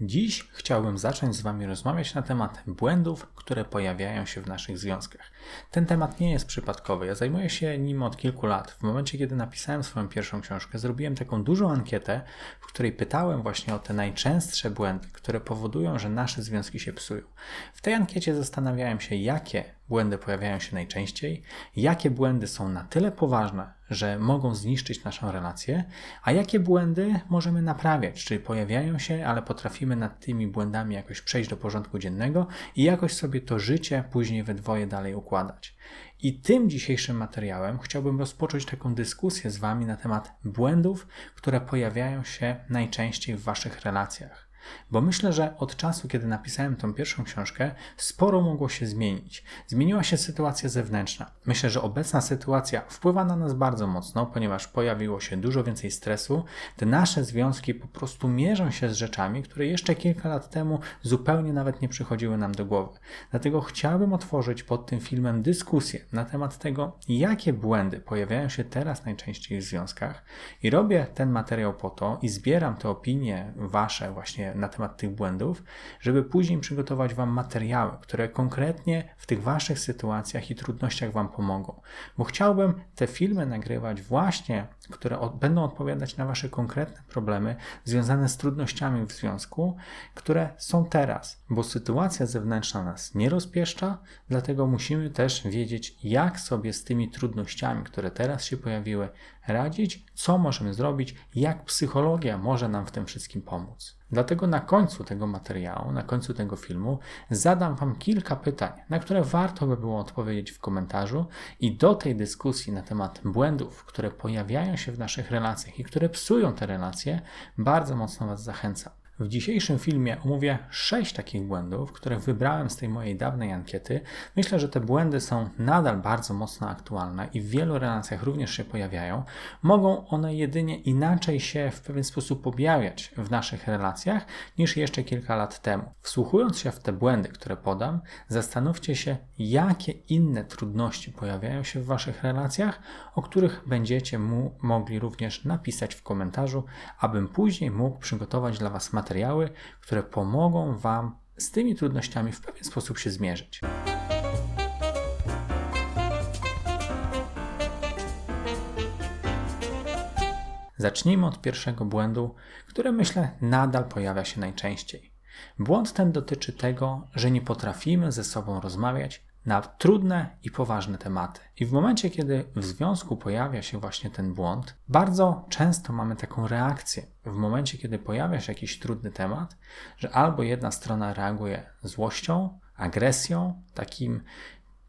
Dziś chciałbym zacząć z Wami rozmawiać na temat błędów, które pojawiają się w naszych związkach. Ten temat nie jest przypadkowy. Ja zajmuję się nim od kilku lat. W momencie, kiedy napisałem swoją pierwszą książkę, zrobiłem taką dużą ankietę, w której pytałem właśnie o te najczęstsze błędy, które powodują, że nasze związki się psują. W tej ankiecie zastanawiałem się, jakie błędy pojawiają się najczęściej, jakie błędy są na tyle poważne, że mogą zniszczyć naszą relację, a jakie błędy możemy naprawiać, czyli pojawiają się, ale potrafimy nad tymi błędami jakoś przejść do porządku dziennego i jakoś sobie to życie później we dwoje dalej układać. I tym dzisiejszym materiałem chciałbym rozpocząć taką dyskusję z Wami na temat błędów, które pojawiają się najczęściej w Waszych relacjach. Bo myślę, że od czasu, kiedy napisałem tą pierwszą książkę, sporo mogło się zmienić. Zmieniła się sytuacja zewnętrzna. Myślę, że obecna sytuacja wpływa na nas bardzo mocno, ponieważ pojawiło się dużo więcej stresu. Te nasze związki po prostu mierzą się z rzeczami, które jeszcze kilka lat temu zupełnie nawet nie przychodziły nam do głowy. Dlatego chciałbym otworzyć pod tym filmem dyskusję na temat tego, jakie błędy pojawiają się teraz najczęściej w związkach. I robię ten materiał po to i zbieram te opinie wasze właśnie na temat tych błędów, żeby później przygotować Wam materiały, które konkretnie w tych Waszych sytuacjach i trudnościach Wam pomogą. Bo chciałbym te filmy nagrywać właśnie, które od, będą odpowiadać na Wasze konkretne problemy związane z trudnościami w związku, które są teraz, bo sytuacja zewnętrzna nas nie rozpieszcza, dlatego musimy też wiedzieć, jak sobie z tymi trudnościami, które teraz się pojawiły, radzić, co możemy zrobić, jak psychologia może nam w tym wszystkim pomóc. Dlatego na końcu tego materiału, na końcu tego filmu, zadam Wam kilka pytań, na które warto by było odpowiedzieć w komentarzu, i do tej dyskusji na temat błędów, które pojawiają się w naszych relacjach i które psują te relacje, bardzo mocno Was zachęcam. W dzisiejszym filmie omówię sześć takich błędów, które wybrałem z tej mojej dawnej ankiety. Myślę, że te błędy są nadal bardzo mocno aktualne i w wielu relacjach również się pojawiają. Mogą one jedynie inaczej się w pewien sposób objawiać w naszych relacjach niż jeszcze kilka lat temu. Wsłuchując się w te błędy, które podam, zastanówcie się, jakie inne trudności pojawiają się w waszych relacjach, o których będziecie mu mogli również napisać w komentarzu, abym później mógł przygotować dla was materiał materiały, które pomogą Wam z tymi trudnościami w pewien sposób się zmierzyć. Zacznijmy od pierwszego błędu, który myślę nadal pojawia się najczęściej. Błąd ten dotyczy tego, że nie potrafimy ze sobą rozmawiać na trudne i poważne tematy. I w momencie, kiedy w związku pojawia się właśnie ten błąd, bardzo często mamy taką reakcję. W momencie, kiedy pojawia się jakiś trudny temat, że albo jedna strona reaguje złością, agresją, takim,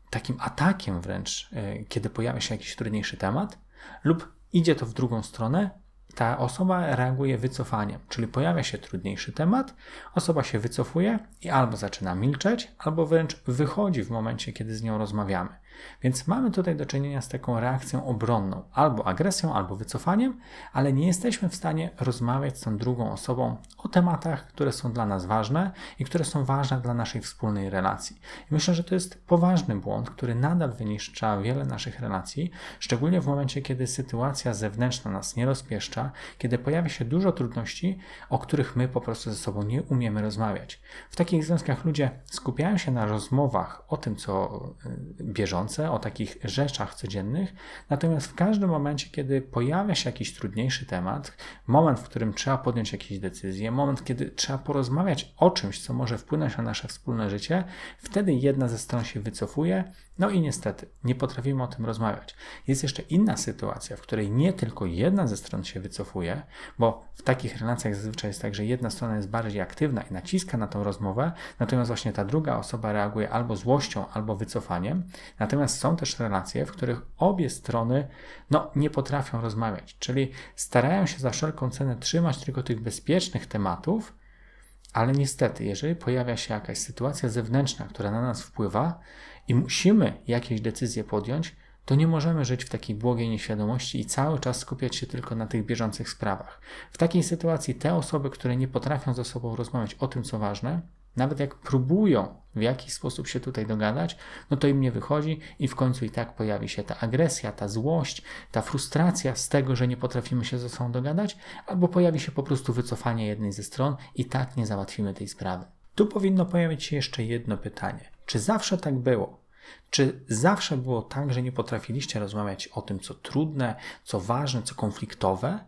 takim atakiem wręcz, e, kiedy pojawia się jakiś trudniejszy temat, lub idzie to w drugą stronę, ta osoba reaguje wycofaniem, czyli pojawia się trudniejszy temat, osoba się wycofuje i albo zaczyna milczeć, albo wręcz wychodzi w momencie, kiedy z nią rozmawiamy. Więc mamy tutaj do czynienia z taką reakcją obronną, albo agresją, albo wycofaniem, ale nie jesteśmy w stanie rozmawiać z tą drugą osobą o tematach, które są dla nas ważne i które są ważne dla naszej wspólnej relacji. I myślę, że to jest poważny błąd, który nadal wyniszcza wiele naszych relacji, szczególnie w momencie, kiedy sytuacja zewnętrzna nas nie rozpieszcza, kiedy pojawia się dużo trudności, o których my po prostu ze sobą nie umiemy rozmawiać. W takich związkach ludzie skupiają się na rozmowach o tym, co y, o takich rzeczach codziennych, natomiast w każdym momencie, kiedy pojawia się jakiś trudniejszy temat, moment, w którym trzeba podjąć jakieś decyzje, moment, kiedy trzeba porozmawiać o czymś, co może wpłynąć na nasze wspólne życie, wtedy jedna ze stron się wycofuje, no i niestety nie potrafimy o tym rozmawiać. Jest jeszcze inna sytuacja, w której nie tylko jedna ze stron się wycofuje, bo w takich relacjach zazwyczaj jest tak, że jedna strona jest bardziej aktywna i naciska na tą rozmowę, natomiast właśnie ta druga osoba reaguje albo złością, albo wycofaniem. Natomiast są też relacje, w których obie strony no, nie potrafią rozmawiać, czyli starają się za wszelką cenę trzymać tylko tych bezpiecznych tematów, ale niestety, jeżeli pojawia się jakaś sytuacja zewnętrzna, która na nas wpływa i musimy jakieś decyzje podjąć, to nie możemy żyć w takiej błogiej nieświadomości i cały czas skupiać się tylko na tych bieżących sprawach. W takiej sytuacji te osoby, które nie potrafią ze sobą rozmawiać o tym, co ważne, Nawet jak próbują w jakiś sposób się tutaj dogadać, no to im nie wychodzi i w końcu i tak pojawi się ta agresja, ta złość, ta frustracja z tego, że nie potrafimy się ze sobą dogadać, albo pojawi się po prostu wycofanie jednej ze stron i tak nie załatwimy tej sprawy. Tu powinno pojawić się jeszcze jedno pytanie. Czy zawsze tak było? Czy zawsze było tak, że nie potrafiliście rozmawiać o tym, co trudne, co ważne, co konfliktowe?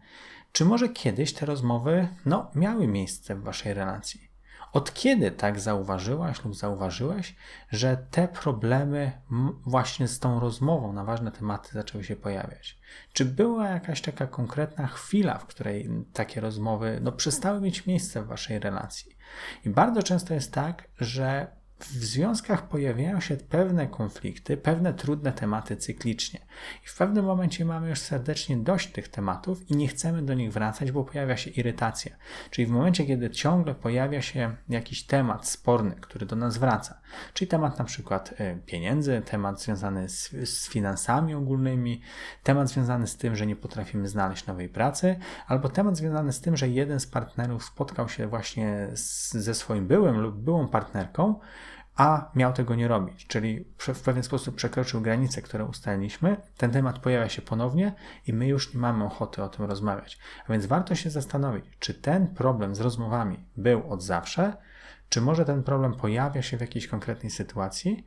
Czy może kiedyś te rozmowy no, miały miejsce w waszej relacji? Od kiedy tak zauważyłaś lub zauważyłeś, że te problemy właśnie z tą rozmową na ważne tematy zaczęły się pojawiać? Czy była jakaś taka konkretna chwila, w której takie rozmowy no, przestały mieć miejsce w waszej relacji? I bardzo często jest tak, że w związkach pojawiają się pewne konflikty, pewne trudne tematy cyklicznie. I w pewnym momencie mamy już serdecznie dość tych tematów i nie chcemy do nich wracać, bo pojawia się irytacja. Czyli w momencie, kiedy ciągle pojawia się jakiś temat sporny, który do nas wraca, czyli temat na przykład e, pieniędzy, temat związany z, z finansami ogólnymi, temat związany z tym, że nie potrafimy znaleźć nowej pracy, albo temat związany z tym, że jeden z partnerów spotkał się właśnie z, ze swoim byłym lub byłą partnerką, a miał tego nie robić, czyli w pewien sposób przekroczył granice, które ustaliliśmy, ten temat pojawia się ponownie i my już nie mamy ochoty o tym rozmawiać. A więc warto się zastanowić, czy ten problem z rozmowami był od zawsze, czy może ten problem pojawia się w jakiejś konkretnej sytuacji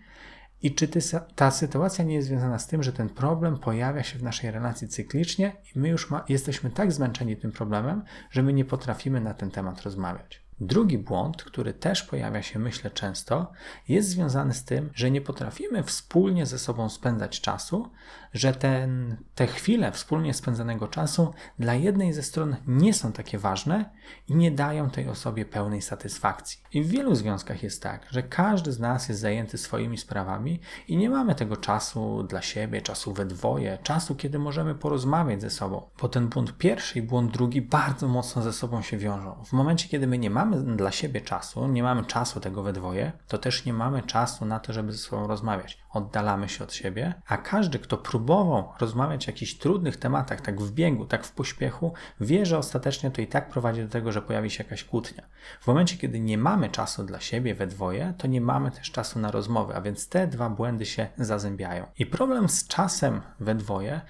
i czy ta sytuacja nie jest związana z tym, że ten problem pojawia się w naszej relacji cyklicznie i my już ma, jesteśmy tak zmęczeni tym problemem, że my nie potrafimy na ten temat rozmawiać. Drugi błąd, który też pojawia się, myślę, często, jest związany z tym, że nie potrafimy wspólnie ze sobą spędzać czasu, że ten, te chwile wspólnie spędzanego czasu dla jednej ze stron nie są takie ważne i nie dają tej osobie pełnej satysfakcji. I w wielu związkach jest tak, że każdy z nas jest zajęty swoimi sprawami i nie mamy tego czasu dla siebie, czasu we dwoje, czasu, kiedy możemy porozmawiać ze sobą. Bo ten błąd pierwszy i błąd drugi bardzo mocno ze sobą się wiążą. W momencie, kiedy my nie mamy mamy dla siebie czasu, nie mamy czasu tego we dwoje, to też nie mamy czasu na to, żeby ze sobą rozmawiać. Oddalamy się od siebie, a każdy, kto próbował rozmawiać o jakichś trudnych tematach, tak w biegu, tak w pośpiechu, wie, że ostatecznie to i tak prowadzi do tego, że pojawi się jakaś kłótnia. W momencie, kiedy nie mamy czasu dla siebie we dwoje, to nie mamy też czasu na rozmowy, a więc te dwa błędy się zazębiają. I problem z czasem we dwoje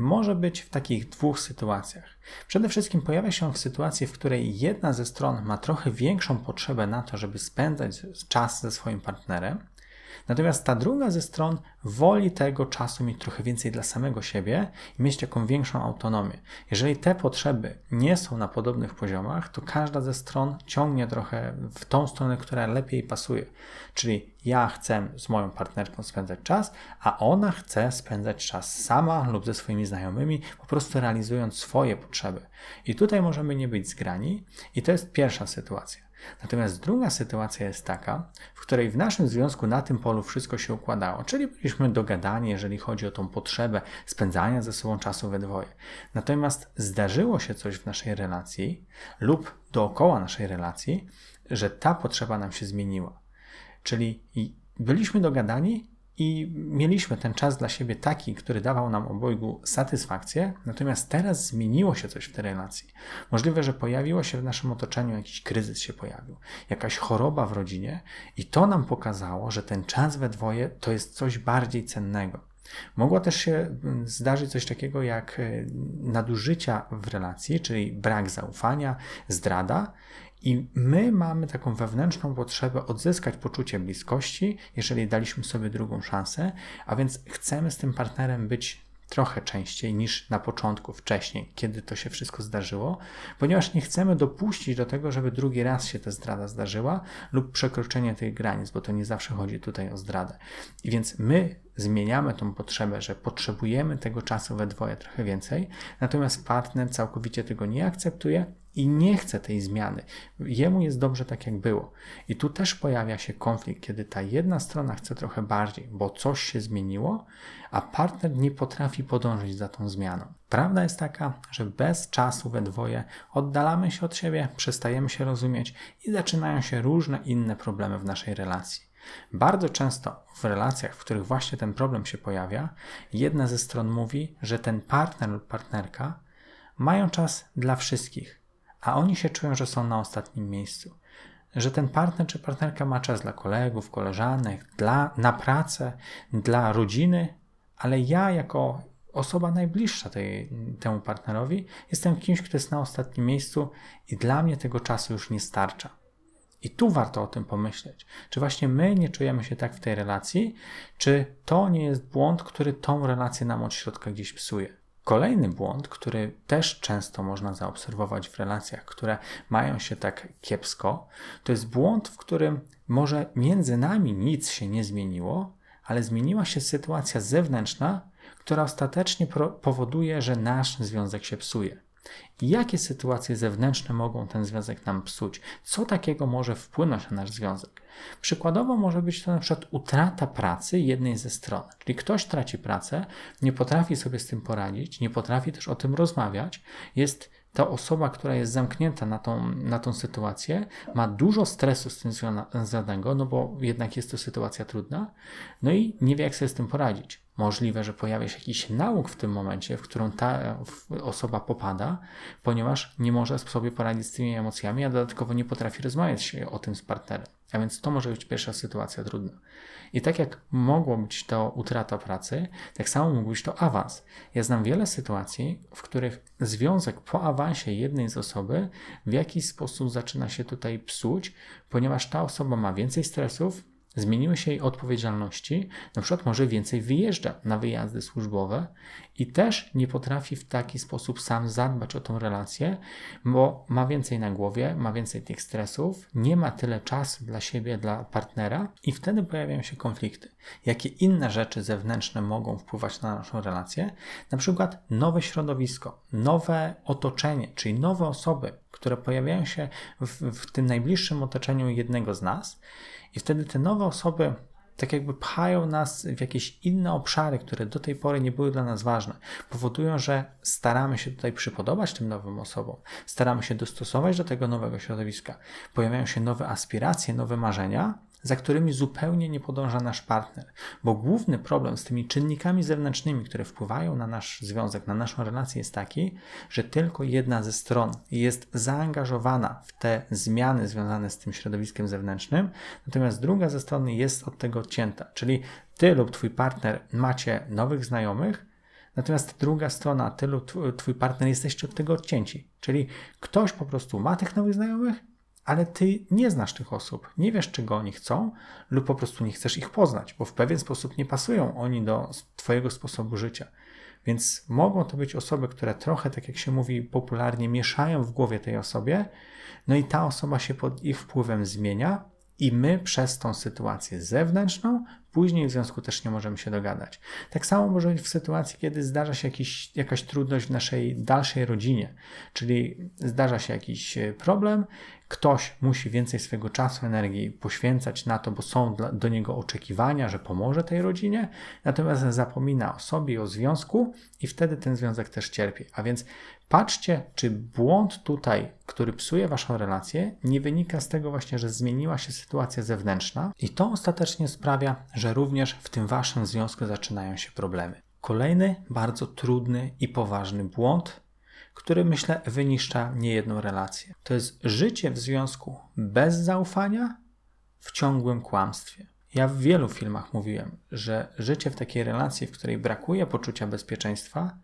może być w takich dwóch sytuacjach. Przede wszystkim pojawia się w sytuacji, w której jedna ze stron ma trochę większą potrzebę na to, żeby spędzać czas ze swoim partnerem, Natomiast ta druga ze stron woli tego czasu mieć trochę więcej dla samego siebie i mieć taką większą autonomię. Jeżeli te potrzeby nie są na podobnych poziomach, to każda ze stron ciągnie trochę w tą stronę, która lepiej pasuje. Czyli ja chcę z moją partnerką spędzać czas, a ona chce spędzać czas sama lub ze swoimi znajomymi, po prostu realizując swoje potrzeby. I tutaj możemy nie być zgrani, i to jest pierwsza sytuacja. Natomiast druga sytuacja jest taka, w której w naszym związku na tym polu wszystko się układało, czyli byliśmy dogadani, jeżeli chodzi o tą potrzebę spędzania ze sobą czasu we dwoje. Natomiast zdarzyło się coś w naszej relacji lub dookoła naszej relacji, że ta potrzeba nam się zmieniła. Czyli byliśmy dogadani, i mieliśmy ten czas dla siebie taki, który dawał nam obojgu satysfakcję, natomiast teraz zmieniło się coś w tej relacji. Możliwe, że pojawiło się w naszym otoczeniu jakiś kryzys się pojawił, jakaś choroba w rodzinie i to nam pokazało, że ten czas we dwoje to jest coś bardziej cennego. Mogło też się mm, zdarzyć coś takiego jak e, nadużycia w relacji, czyli brak zaufania, zdrada, i my mamy taką wewnętrzną potrzebę odzyskać poczucie bliskości, jeżeli daliśmy sobie drugą szansę, a więc chcemy z tym partnerem być trochę częściej niż na początku, wcześniej, kiedy to się wszystko zdarzyło, ponieważ nie chcemy dopuścić do tego, żeby drugi raz się ta zdrada zdarzyła lub przekroczenie tych granic, bo to nie zawsze chodzi tutaj o zdradę. I więc my zmieniamy tą potrzebę, że potrzebujemy tego czasu we dwoje trochę więcej, natomiast partner całkowicie tego nie akceptuje i nie chce tej zmiany. Jemu jest dobrze tak, jak było. I tu też pojawia się konflikt, kiedy ta jedna strona chce trochę bardziej, bo coś się zmieniło, a partner nie potrafi podążyć za tą zmianą. Prawda jest taka, że bez czasu we dwoje oddalamy się od siebie, przestajemy się rozumieć i zaczynają się różne inne problemy w naszej relacji. Bardzo często w relacjach, w których właśnie ten problem się pojawia, jedna ze stron mówi, że ten partner lub partnerka mają czas dla wszystkich, a oni się czują, że są na ostatnim miejscu. że ten partner czy partnerka ma czas dla kolegów, koleżanek, dla, na pracę, dla rodziny, ale ja jako osoba najbliższa tej, temu partnerowi jestem kimś, kto jest na ostatnim miejscu i dla mnie tego czasu już nie starcza. I tu warto o tym pomyśleć. Czy właśnie my nie czujemy się tak w tej relacji, czy to nie jest błąd, który tą relację nam od środka gdzieś psuje? Kolejny błąd, który też często można zaobserwować w relacjach, które mają się tak kiepsko, to jest błąd, w którym może między nami nic się nie zmieniło, ale zmieniła się sytuacja zewnętrzna, która ostatecznie powoduje, że nasz związek się psuje. Jakie sytuacje zewnętrzne mogą ten związek nam psuć? Co takiego może wpłynąć na nasz związek? Przykładowo może być to na przykład utrata pracy jednej ze stron. Czyli ktoś traci pracę, nie potrafi sobie z tym poradzić, nie potrafi też o tym rozmawiać, jest ta osoba, która jest zamknięta na tą, na tą sytuację, ma dużo stresu z tym związanego, no bo jednak jest to sytuacja trudna, no i nie wie, jak sobie z tym poradzić. Możliwe, że pojawia się jakiś nauk w tym momencie, w którą ta osoba popada, ponieważ nie może sobie poradzić z tymi emocjami, a dodatkowo nie potrafi rozmawiać o tym z partnerem. A więc to może być pierwsza sytuacja trudna. I tak jak mogło być to utrata pracy, tak samo mógł być to awans. Ja znam wiele sytuacji, w których związek po awansie jednej z osoby w jakiś sposób zaczyna się tutaj psuć, ponieważ ta osoba ma więcej stresów, Zmieniły się jej odpowiedzialności, na przykład może więcej wyjeżdża na wyjazdy służbowe i też nie potrafi w taki sposób sam zadbać o tą relację, bo ma więcej na głowie, ma więcej tych stresów, nie ma tyle czasu dla siebie, dla partnera i wtedy pojawiają się konflikty. Jakie inne rzeczy zewnętrzne mogą wpływać na naszą relację? Na przykład nowe środowisko, nowe otoczenie, czyli nowe osoby, które pojawiają się w, w tym najbliższym otoczeniu jednego z nas i wtedy te nowe osoby tak jakby pchają nas w jakieś inne obszary, które do tej pory nie były dla nas ważne. Powodują, że staramy się tutaj przypodobać tym nowym osobom, staramy się dostosować do tego nowego środowiska. Pojawiają się nowe aspiracje, nowe marzenia, za którymi zupełnie nie podąża nasz partner. Bo główny problem z tymi czynnikami zewnętrznymi, które wpływają na nasz związek, na naszą relację, jest taki, że tylko jedna ze stron jest zaangażowana w te zmiany związane z tym środowiskiem zewnętrznym, natomiast druga ze strony jest od tego odcięta. Czyli ty lub twój partner macie nowych znajomych, Natomiast druga strona, ty lub twój partner jesteście od tego odcięci. Czyli ktoś po prostu ma tych nowych znajomych, ale ty nie znasz tych osób, nie wiesz, czego oni chcą, lub po prostu nie chcesz ich poznać, bo w pewien sposób nie pasują oni do Twojego sposobu życia. Więc mogą to być osoby, które trochę, tak jak się mówi popularnie, mieszają w głowie tej osobie, no i ta osoba się pod ich wpływem zmienia, i my przez tą sytuację zewnętrzną później w związku też nie możemy się dogadać. Tak samo może być w sytuacji, kiedy zdarza się jakiś, jakaś trudność w naszej dalszej rodzinie, czyli zdarza się jakiś e, problem, ktoś musi więcej swojego czasu, energii poświęcać na to, bo są dla, do niego oczekiwania, że pomoże tej rodzinie, natomiast zapomina o sobie o związku i wtedy ten związek też cierpi. A więc patrzcie, czy błąd tutaj, który psuje waszą relację, nie wynika z tego właśnie, że zmieniła się sytuacja zewnętrzna i to ostatecznie sprawia, że również w tym waszym związku zaczynają się problemy. Kolejny bardzo trudny i poważny błąd który myślę wyniszcza niejedną relację. To jest życie w związku bez zaufania w ciągłym kłamstwie. Ja w wielu filmach mówiłem, że życie w takiej relacji, w której brakuje poczucia bezpieczeństwa,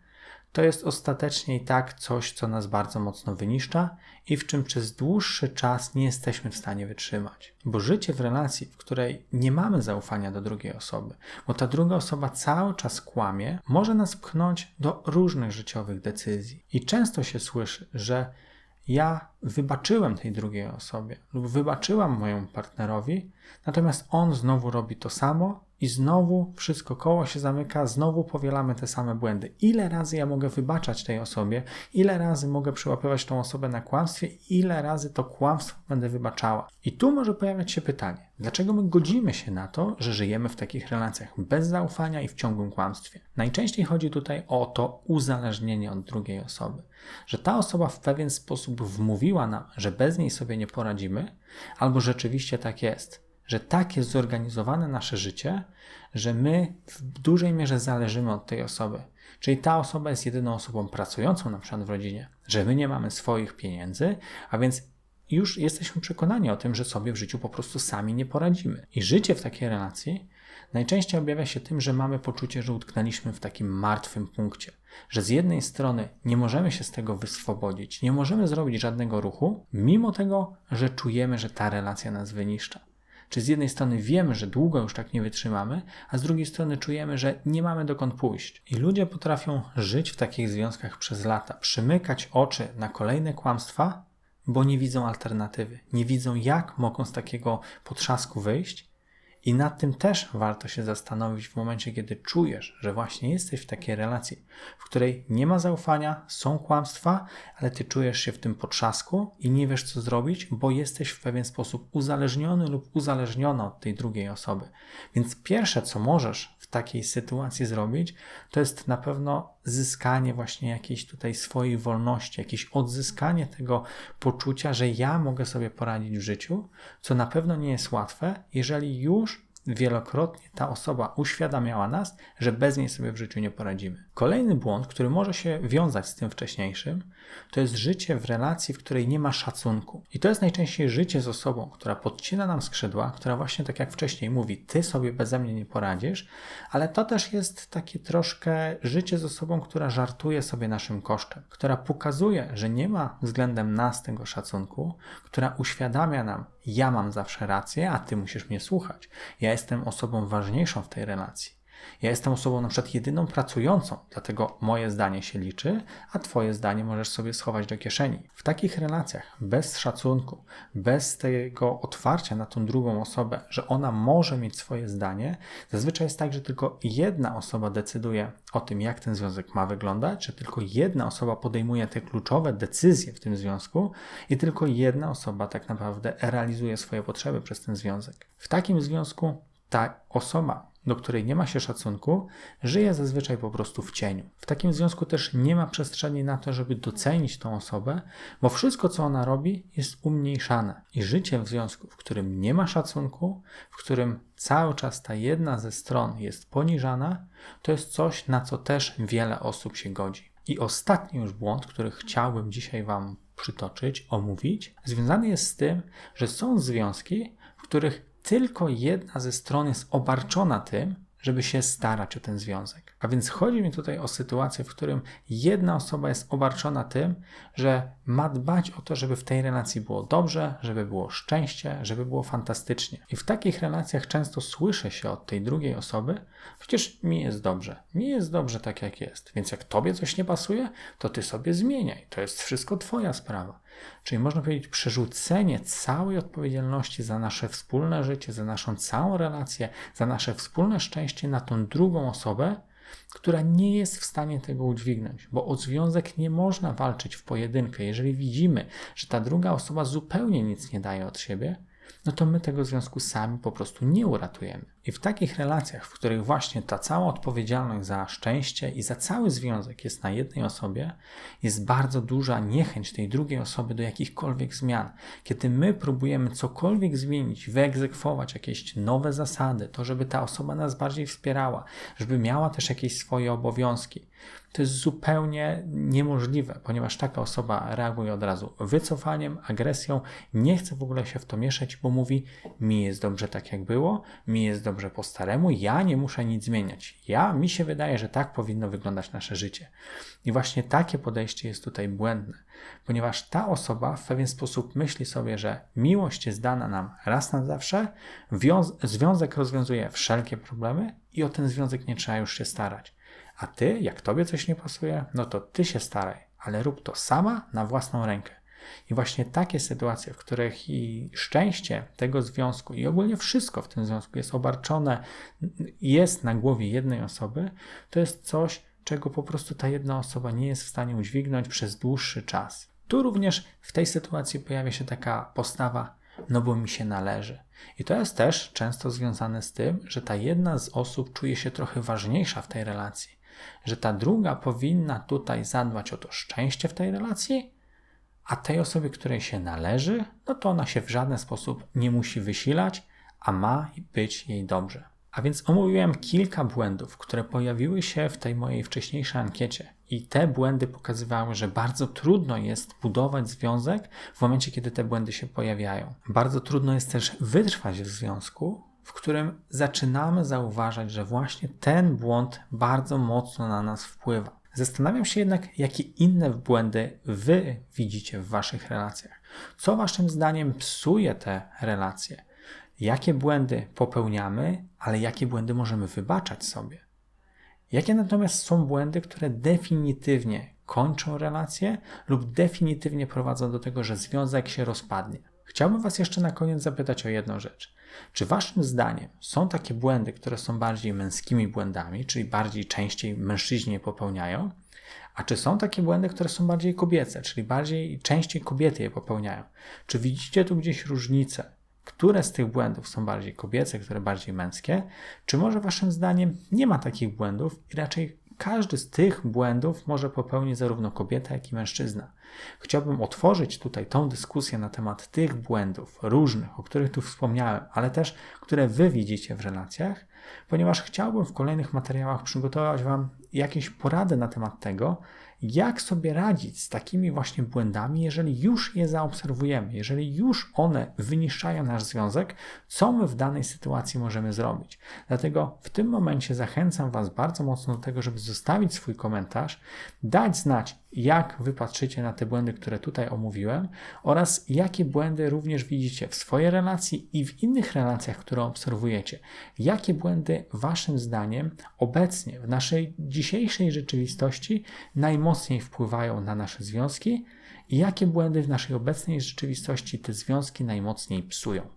to jest ostatecznie i tak coś, co nas bardzo mocno wyniszcza i w czym przez dłuższy czas nie jesteśmy w stanie wytrzymać. Bo życie w relacji, w której nie mamy zaufania do drugiej osoby, bo ta druga osoba cały czas kłamie, może nas pchnąć do różnych życiowych decyzji. I często się słyszy, że ja wybaczyłem tej drugiej osobie lub wybaczyłam mojemu partnerowi, natomiast on znowu robi to samo i znowu wszystko koło się zamyka, znowu powielamy te same błędy. Ile razy ja mogę wybaczać tej osobie, ile razy mogę przyłapywać tą osobę na kłamstwie, ile razy to kłamstwo będę wybaczała. I tu może pojawiać się pytanie, dlaczego my godzimy się na to, że żyjemy w takich relacjach bez zaufania i w ciągłym kłamstwie? Najczęściej chodzi tutaj o to uzależnienie od drugiej osoby, że ta osoba w pewien sposób wmówiła nam, że bez niej sobie nie poradzimy, albo rzeczywiście tak jest że tak jest zorganizowane nasze życie, że my w dużej mierze zależymy od tej osoby. Czyli ta osoba jest jedyną osobą pracującą na przykład w rodzinie, że my nie mamy swoich pieniędzy, a więc już jesteśmy przekonani o tym, że sobie w życiu po prostu sami nie poradzimy. I życie w takiej relacji najczęściej objawia się tym, że mamy poczucie, że utknęliśmy w takim martwym punkcie, że z jednej strony nie możemy się z tego wyswobodzić, nie możemy zrobić żadnego ruchu, mimo tego, że czujemy, że ta relacja nas wyniszcza. Czy z jednej strony wiemy, że długo już tak nie wytrzymamy, a z drugiej strony czujemy, że nie mamy dokąd pójść. I ludzie potrafią żyć w takich związkach przez lata, przymykać oczy na kolejne kłamstwa, bo nie widzą alternatywy, nie widzą, jak mogą z takiego potrzasku wyjść i nad tym też warto się zastanowić w momencie, kiedy czujesz, że właśnie jesteś w takiej relacji, w której nie ma zaufania, są kłamstwa, ale ty czujesz się w tym potrzasku i nie wiesz, co zrobić, bo jesteś w pewien sposób uzależniony lub uzależniona od tej drugiej osoby. Więc pierwsze, co możesz w takiej sytuacji zrobić, to jest na pewno zyskanie właśnie jakiejś tutaj swojej wolności, jakieś odzyskanie tego poczucia, że ja mogę sobie poradzić w życiu, co na pewno nie jest łatwe, jeżeli już wielokrotnie ta osoba uświadamiała nas, że bez niej sobie w życiu nie poradzimy. Kolejny błąd, który może się wiązać z tym wcześniejszym, to jest życie w relacji, w której nie ma szacunku. I to jest najczęściej życie z osobą, która podcina nam skrzydła, która właśnie tak jak wcześniej mówi, ty sobie beze mnie nie poradzisz, ale to też jest takie troszkę życie z osobą, która żartuje sobie naszym kosztem, która pokazuje, że nie ma względem nas tego szacunku, która uświadamia nam, ja mam zawsze rację, a ty musisz mnie słuchać. Ja jestem osobą ważniejszą w tej relacji. Ja jestem osobą na przykład jedyną pracującą, dlatego moje zdanie się liczy, a Twoje zdanie możesz sobie schować do kieszeni. W takich relacjach, bez szacunku, bez tego otwarcia na tą drugą osobę, że ona może mieć swoje zdanie, zazwyczaj jest tak, że tylko jedna osoba decyduje o tym, jak ten związek ma wyglądać, że tylko jedna osoba podejmuje te kluczowe decyzje w tym związku i tylko jedna osoba tak naprawdę realizuje swoje potrzeby przez ten związek. W takim związku ta osoba do której nie ma się szacunku, żyje zazwyczaj po prostu w cieniu. W takim związku też nie ma przestrzeni na to, żeby docenić tą osobę, bo wszystko, co ona robi, jest umniejszane. I życie w związku, w którym nie ma szacunku, w którym cały czas ta jedna ze stron jest poniżana, to jest coś, na co też wiele osób się godzi. I ostatni już błąd, który chciałbym dzisiaj Wam przytoczyć, omówić, związany jest z tym, że są związki, w których tylko jedna ze stron jest obarczona tym, żeby się starać o ten związek. A więc chodzi mi tutaj o sytuację, w którym jedna osoba jest obarczona tym, że ma dbać o to, żeby w tej relacji było dobrze, żeby było szczęście, żeby było fantastycznie. I w takich relacjach często słyszę się od tej drugiej osoby, przecież mi jest dobrze, mi jest dobrze tak jak jest, więc jak tobie coś nie pasuje, to ty sobie zmieniaj, to jest wszystko twoja sprawa. Czyli można powiedzieć przerzucenie całej odpowiedzialności za nasze wspólne życie, za naszą całą relację, za nasze wspólne szczęście na tą drugą osobę, która nie jest w stanie tego udźwignąć, bo o związek nie można walczyć w pojedynkę. Jeżeli widzimy, że ta druga osoba zupełnie nic nie daje od siebie, no to my tego związku sami po prostu nie uratujemy. I w takich relacjach, w których właśnie ta cała odpowiedzialność za szczęście i za cały związek jest na jednej osobie, jest bardzo duża niechęć tej drugiej osoby do jakichkolwiek zmian. Kiedy my próbujemy cokolwiek zmienić, wyegzekwować jakieś nowe zasady, to żeby ta osoba nas bardziej wspierała, żeby miała też jakieś swoje obowiązki, to jest zupełnie niemożliwe, ponieważ taka osoba reaguje od razu wycofaniem, agresją, nie chce w ogóle się w to mieszać, bo mówi: Mi jest dobrze tak, jak było, mi jest dobrze po staremu, ja nie muszę nic zmieniać. Ja, mi się wydaje, że tak powinno wyglądać nasze życie. I właśnie takie podejście jest tutaj błędne, ponieważ ta osoba w pewien sposób myśli sobie, że miłość jest dana nam raz na zawsze, związek rozwiązuje wszelkie problemy i o ten związek nie trzeba już się starać. A ty, jak tobie coś nie pasuje, no to ty się staraj, ale rób to sama na własną rękę. I właśnie takie sytuacje, w których i szczęście tego związku i ogólnie wszystko w tym związku jest obarczone, jest na głowie jednej osoby, to jest coś, czego po prostu ta jedna osoba nie jest w stanie udźwignąć przez dłuższy czas. Tu również w tej sytuacji pojawia się taka postawa, no bo mi się należy. I to jest też często związane z tym, że ta jedna z osób czuje się trochę ważniejsza w tej relacji że ta druga powinna tutaj zadbać o to szczęście w tej relacji, a tej osobie, której się należy, no to ona się w żaden sposób nie musi wysilać, a ma być jej dobrze. A więc omówiłem kilka błędów, które pojawiły się w tej mojej wcześniejszej ankiecie, i te błędy pokazywały, że bardzo trudno jest budować związek w momencie, kiedy te błędy się pojawiają. Bardzo trudno jest też wytrwać w związku, w którym zaczynamy zauważać, że właśnie ten błąd bardzo mocno na nas wpływa. Zastanawiam się jednak, jakie inne błędy wy widzicie w waszych relacjach. Co waszym zdaniem psuje te relacje? Jakie błędy popełniamy, ale jakie błędy możemy wybaczać sobie? Jakie natomiast są błędy, które definitywnie kończą relacje lub definitywnie prowadzą do tego, że związek się rozpadnie? Chciałbym Was jeszcze na koniec zapytać o jedną rzecz. Czy Waszym zdaniem są takie błędy, które są bardziej męskimi błędami, czyli bardziej częściej mężczyźni je popełniają? A czy są takie błędy, które są bardziej kobiece, czyli bardziej częściej kobiety je popełniają? Czy widzicie tu gdzieś różnicę? Które z tych błędów są bardziej kobiece, które bardziej męskie? Czy może Waszym zdaniem nie ma takich błędów i raczej każdy z tych błędów może popełnić zarówno kobieta, jak i mężczyzna. Chciałbym otworzyć tutaj tą dyskusję na temat tych błędów różnych, o których tu wspomniałem, ale też które Wy widzicie w relacjach, ponieważ chciałbym w kolejnych materiałach przygotować Wam jakieś porady na temat tego, jak sobie radzić z takimi właśnie błędami, jeżeli już je zaobserwujemy, jeżeli już one wyniszczają nasz związek, co my w danej sytuacji możemy zrobić. Dlatego w tym momencie zachęcam Was bardzo mocno do tego, żeby zostawić swój komentarz, dać znać, jak wy patrzycie na te błędy, które tutaj omówiłem, oraz jakie błędy również widzicie w swojej relacji i w innych relacjach, które obserwujecie. Jakie błędy Waszym zdaniem obecnie w naszej dzisiejszej rzeczywistości najmocniej wpływają na nasze związki i jakie błędy w naszej obecnej rzeczywistości te związki najmocniej psują.